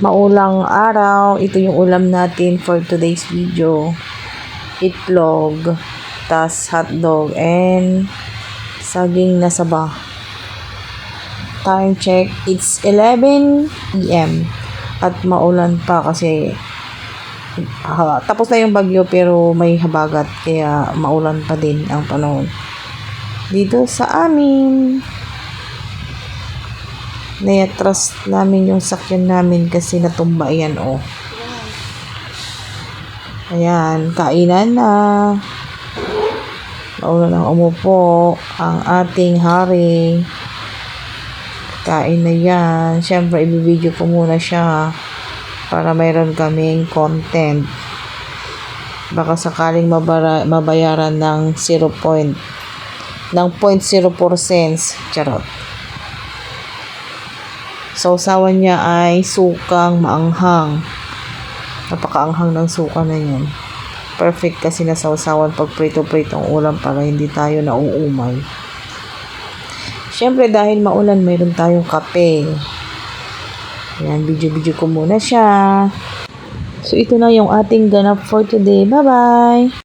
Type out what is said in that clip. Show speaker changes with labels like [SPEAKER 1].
[SPEAKER 1] maulang araw. Ito yung ulam natin for today's video. Itlog, tas hotdog, and saging na saba. Time check, it's 11 p.m. At maulan pa kasi ha, tapos na yung bagyo pero may habagat kaya maulan pa din ang panahon. Dito sa amin, naiatras namin yung sakyan namin kasi natumba yan oh. Ayan, kainan na. Mauna nang umupo ang ating hari. Kain na yan. Siyempre, ibibideo ko muna siya para mayroon kaming content. Baka sakaling mabara, mabayaran ng 0 point ng 0.04 cents. Charot. Sausawan niya ay sukang maanghang. Napakaanghang ng suka na yan. Perfect kasi na sausawan pag prito-pritong ulam para hindi tayo nauumay. Siyempre dahil maulan, mayroon tayong kape. Yan, video-video ko muna siya. So ito na yung ating ganap for today. Bye-bye!